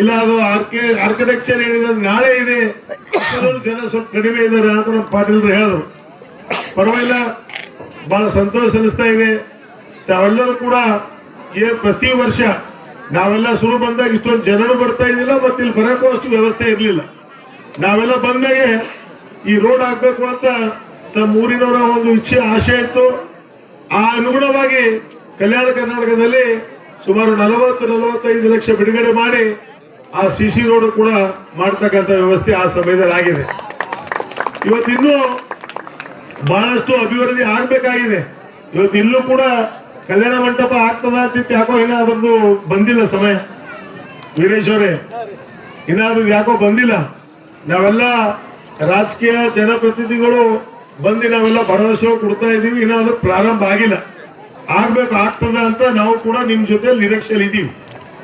ಇಲ್ಲ, ಅದು RK architecture ಏನಿದೆ ನಾಳೆ ಇದೆ. ಜನ ಸ್ವಲ್ಪ ಕಡಿಮೆ ಇದ್ದಾರೆ ಅಂತ ನಮ್ಮ ಪಾಟೀಲ್ರು ಹೇಳಿದ್ರು. ಪರವಾಗಿಲ್ಲ, ಬಹಳ ಸಂತೋಷ ಅನಿಸ್ತಾ ಇದೆ. ತಾವೆಲ್ಲರೂ ಕೂಡ ಏ, ಪ್ರತಿ ವರ್ಷ ನಾವೆಲ್ಲ ಶುರು ಬಂದಾಗ ಇಷ್ಟೊಂದು ಜನರು ಬರ್ತಾ ಇದ್ದಿಲ್ಲ, ಮತ್ತೆ ಇಲ್ಲಿ ಬರೋಕ್ಕೂ ಅಷ್ಟು ವ್ಯವಸ್ಥೆ ಇರಲಿಲ್ಲ. ನಾವೆಲ್ಲ ಬಂದಾಗೆ ಈ ರೋಡ್ ಹಾಕ್ಬೇಕು ಅಂತ ತಮ್ಮ ಊರಿನವರ ಒಂದು ಇಚ್ಛೆ ಆಶೆ ಇತ್ತು. ಆ ಅನುಗುಣವಾಗಿ ಕಲ್ಯಾಣ ಕರ್ನಾಟಕದಲ್ಲಿ ಸುಮಾರು ನಲವತ್ತು, ನಲವತ್ತೈದು ಲಕ್ಷ ಬಿಡುಗಡೆ ಮಾಡಿ ಆ ಸಿ ಸಿ ರೋಡ್ ಕೂಡ ಮಾಡ್ತಕ್ಕಂಥ ವ್ಯವಸ್ಥೆ ಆ ಸಮಯದಲ್ಲಿ ಆಗಿದೆ ಇವತ್ತಿನ್ನೂ ಬಹಳಷ್ಟು ಅಭಿವೃದ್ಧಿ ಆಗ್ಬೇಕಾಗಿದೆ. ಇವತ್ತು ಇಲ್ಲೂ ಕೂಡ ಕಲ್ಯಾಣ ಮಂಟಪ ಆಗ್ತದ ಅಂತ ಯಾಕೋ ಇನ್ನ ಅದ್ರದ್ದು ಬಂದಿಲ್ಲ ಸಮಯ. ವೀರೇಶ್ ಅವರೇ ಇನ್ನಾದ್ರೂ ಯಾಕೋ ಬಂದಿಲ್ಲ. ನಾವೆಲ್ಲ ರಾಜಕೀಯ ಜನಪ್ರತಿನಿಧಿಗಳು ಬಂದು ನಾವೆಲ್ಲ ಭರವಸೆ ಕೊಡ್ತಾ ಇದೀವಿ ಇನ್ನಾದ್ರೂ ಪ್ರಾರಂಭ ಆಗಿಲ್ಲ. ಆಗ್ಬೇಕು, ಆಗ್ತದ ಅಂತ ನಾವು ಕೂಡ ನಿಮ್ ಜೊತೆ ನಿರೀಕ್ಷೆಯಲ್ಲಿ ಇದೀವಿ